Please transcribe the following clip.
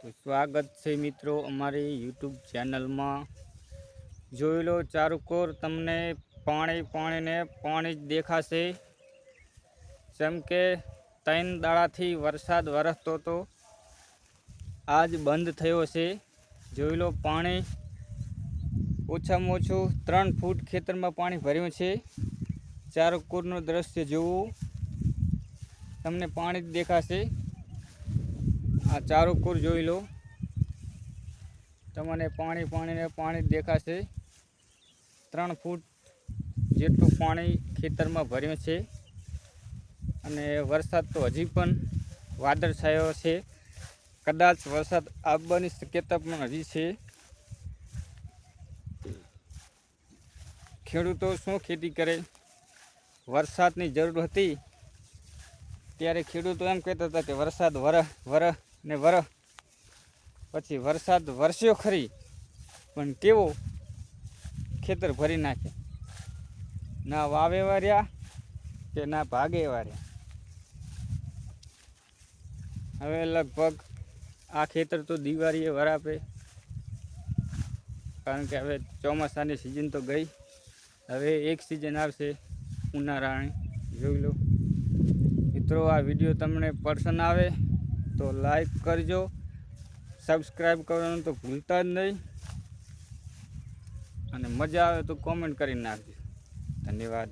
તો સ્વાગત છે મિત્રો અમારી યુટ્યુબ ચેનલમાં. જોઈ લો ચારુકોર, તમને પાણી પાણીને પાણી જ દેખાશે. જેમ કે ત્રણ દાડાથી વરસાદ વરસતો હતો આજ બંધ થયો છે. જોઈ લો પાણી ઓછામાં ઓછું ત્રણ ફૂટ ખેતરમાં પાણી ભર્યું છે. ચારુકોરનું દ્રશ્ય જોવું તમને પાણી જ દેખાશે. આ ચારુકોર જોઈ લો. તમને પાણી પાણીને પાણી દેખાશે. ત્રણ ફૂટ જેટલું પાણી ખેતરમાં ભર્યું છે. અને વરસાદ તો હજી પણ વાદળ છાયો છે. કદાચ વરસાદ આવવાની શક્યતા પણ હજી છે. ખેડૂતો શું ખેતી કરે? વરસાદની જરૂર હતી. ત્યારે ખેડૂતો એમ કહેતા હતા કે વરસાદ વરહ વરહ ને વર પછી વરસાદ વરસ્યો ખરી, પણ કેવો ખેતર ભરી નાખે. ના વાવે વાર્યા કે ના ભાગે વાર્યા. હવે લગભગ આ ખેતર તો દિવાળીએ વરાપે કારણ કે હવે ચોમાસાની સિઝન તો ગઈ. હવે એક સિઝન આવશે, ઉનાળાની. જોઈ લો. મિત્રો, આ વીડિયો તમને પસંદ આવે તો લાઈક કરજો. સબસ્ક્રાઈબ કરવાનું તો ભૂલતા જ નહીં. અને મજા આવે તો કોમેન્ટ કરી નાખજો. ધન્યવાદ.